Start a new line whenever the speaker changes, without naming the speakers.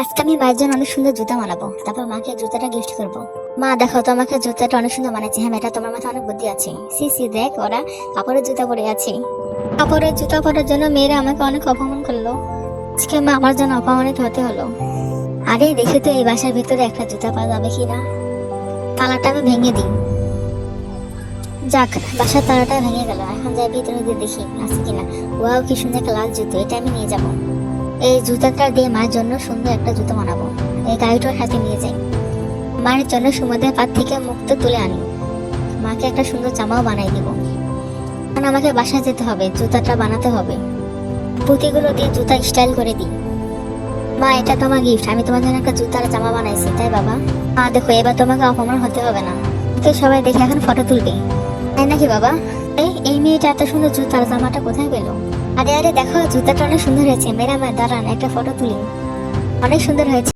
আজকে আমি মায়ের জন্য অনেক সুন্দর জুতা বানাবো তারপর মাকে জুতাটা গিফট করব। মা, দেখো তো আমাকে জুতাটা অনেক সুন্দর বানাচ্ছে হ্যাঁ এটা তোমার মাথায় অনেক বুদ্ধি আছে। সি সি, দেখ, ওরা কাপড়ের জুতা পরে আছে। কাপড়ের জুতা পরার জন্য মেয়েরা আমাকে অনেক অপমান করল। আজকে মা আমার জন্য অপমানিত হতে হলো। আরে, দেখি তো এই বাসার ভিতরে একটা জুতা পাওয়া যাবে কি না তালাটা আমি ভেঙে দিই। যাক, বাসার তালাটা ভেঙে গেল। এখন যাই ভিতরে দেখি আছে কিনা। ওয়াও, কি সুন্দর একটা লাল জুতো। এটা আমি নিয়ে যাব। এই জুতাটা দিয়ে মায়ের জন্য সুন্দর একটা জুতো বানাবো। এই গাড়িটার হাতে নিয়ে যাই। মায়ের জন্য সুমদের পাত থেকে মুক্ত তুলে আনি। মাকে একটা সুন্দর জামাও বানাই দিব। এখন আমাকে বাসায় যেতে হবে, জুতাটা বানাতে হবে। পুঁতিগুলো দিয়ে জুতা স্টাইল করে দিই। মা, এটা তোমার গিফট আমি তোমার জন্য একটা জুতার জামা বানাইছি, তাই বাবা? মা, দেখো, এবার তোমাকে অপমান হতে হবে না। তো সবাই দেখে এখন ফটো তুলবে। তাই নাকি বাবা? এই মেয়েটা এত সুন্দর জুতার জামাটা কোথায় পেল? আরে আরে, দেখো, জুতাটা অনেক সুন্দর হয়েছে। মেরামা দাঁড়ান, একটা ফটো তুলি। অনেক সুন্দর হয়েছে।